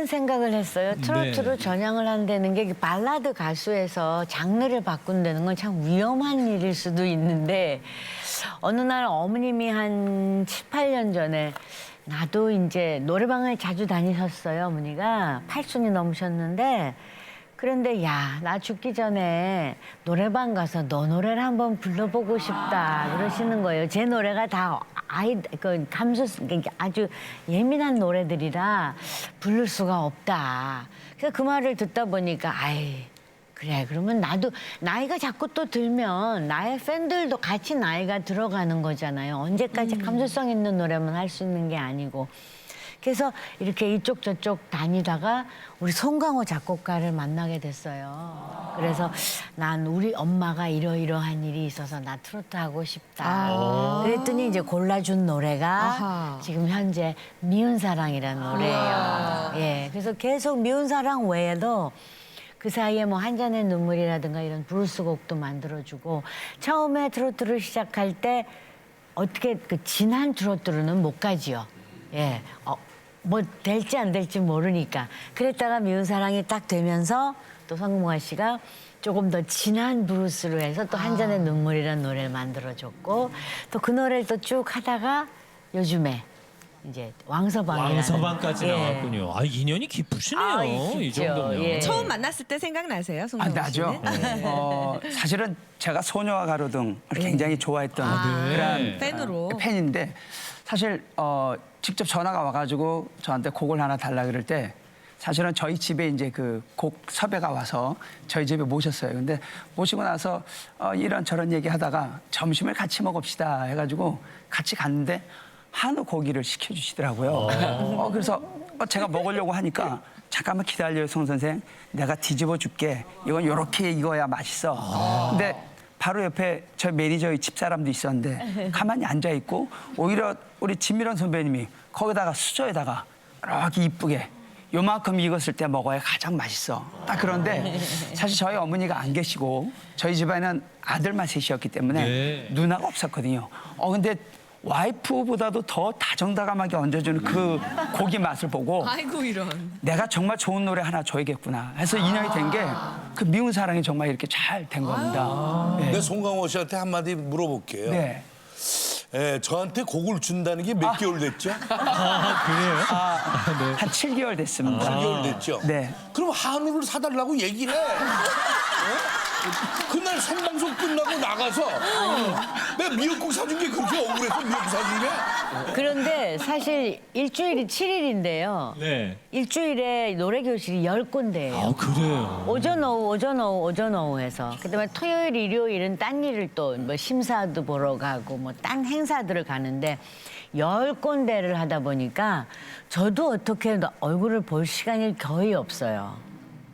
이런 생각을 했어요. 트로트로 전향을 한다는 게 발라드 가수에서 장르를 바꾼다는 건 참 위험한 일일 수도 있는데 어느 날 어머님이 한 7, 8년 전에 나도 이제 노래방을 자주 다니셨어요, 어머니가. 팔순이 넘으셨는데 그런데 야, 나 죽기 전에 노래방 가서 너 노래를 한번 불러보고 싶다 그러시는 거예요. 제 노래가 다 아이 그 감수 그러니까 아주 예민한 노래들이라 부를 수가 없다. 그래서 그 말을 듣다 보니까 아이 그래 그러면 나도 나이가 자꾸 또 들면 나의 팬들도 같이 나이가 들어가는 거잖아요. 언제까지 감수성 있는 노래만 할 수 있는 게 아니고. 그래서 이렇게 이쪽 저쪽 다니다가 우리 송강호 작곡가를 만나게 됐어요. 그래서 난 우리 엄마가 이러이러한 일이 있어서 나 트로트 하고 싶다. 그랬더니 이제 골라준 노래가 아하. 지금 현재 미운 사랑이라는 노래예요. 예. 그래서 계속 미운 사랑 외에도 그 사이에 뭐 한 잔의 눈물이라든가 이런 브루스 곡도 만들어주고 처음에 트로트를 시작할 때 어떻게 그 진한 트로트로는 못 가지요. 예. 어, 뭐 될지 안 될지 모르니까. 그랬다가 미운 사랑이 딱 되면서 또 성공아 씨가 조금 더 진한 브루스로 해서 또 한 잔의 눈물이라는 노래를 만들어줬고 또 그 노래를 또 쭉 하다가 요즘에 이제 왕서방이라는 왕서방까지 예. 나왔군요. 아 인연이 깊으시네요. 아, 이 깊죠. 정도면. 예. 처음 만났을 때 생각나세요, 아, 송강호 나죠. 씨는? 어, 사실은 제가 소녀와 가로등을 굉장히 좋아했던 네. 그런 팬으로. 어, 팬인데 사실 어, 직접 전화가 와가지고 저한테 곡을 하나 달라 그럴 때 사실은 저희 집에 이제 그 곡 섭외가 와서 저희 집에 모셨어요. 근데 모시고 나서 어, 이런 저런 얘기 하다가 점심을 같이 먹읍시다 해가지고 같이 갔는데 한우 고기를 시켜주시더라고요. 어, 그래서 어, 제가 먹으려고 하니까 잠깐만 기다려요, 송 선생. 내가 뒤집어 줄게. 이건 요렇게 익어야 맛있어. 근데 바로 옆에 저 매니저의 집사람도 있었는데 가만히 앉아 있고 오히려 우리 진미란 선배님이 거기다가 수저에다가 이렇게 이쁘게 요만큼 익었을 때 먹어야 가장 맛있어. 딱 그런데 사실 저희 어머니가 안 계시고 저희 집안은 아들만 셋이었기 때문에 네. 누나가 없었거든요. 어 근데 와이프보다도 더 다정다감하게 얹어주는 그 고기 맛을 보고 아이고 이런. 내가 정말 좋은 노래 하나 줘야겠구나 해서 인연이 된 게 그 미운 사랑이 정말 이렇게 잘 된 겁니다. 네. 내 송강호 씨한테 한마디 물어볼게요. 네. 예, 저한테 곡을 준다는 게 몇 개월 됐죠? 아 그래요? 아, 한 7개월 됐습니다. 7개월 됐죠? 네. 그럼 한우를 사달라고 얘기를 해. 어? 그날 생방송 끝나고 나가서 내가 미역국 사준 게 그렇게 억울해서 미역국 사준 게? 그런데 사실 일주일이 7일인데요. 네. 일주일에 노래 교실이 10군데예요. 아 그래요. 오전 오후 오전 오후 오전 오후 해서 그다음에 토요일 일요일은 딴 일을 또 뭐 심사도 보러 가고 뭐 딴 행사들을 가는데 열 군데를 하다 보니까 저도 어떻게 얼굴을 볼 시간이 거의 없어요.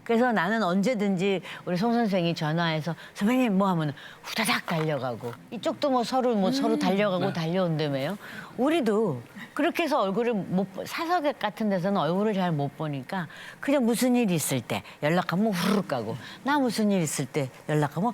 그래서 나는 언제든지 우리 송 선생이 전화해서 선배님 뭐 하면 후다닥 달려가고 이쪽도 뭐 서로 뭐 서로 달려가고 달려온다며요. 우리도 그렇게 해서 얼굴을 못 보- 사석에 같은 데서는 얼굴을 잘 못 보니까 그냥 무슨 일 있을 때 연락하면 후루룩 가고 나 무슨 일 있을 때 연락하면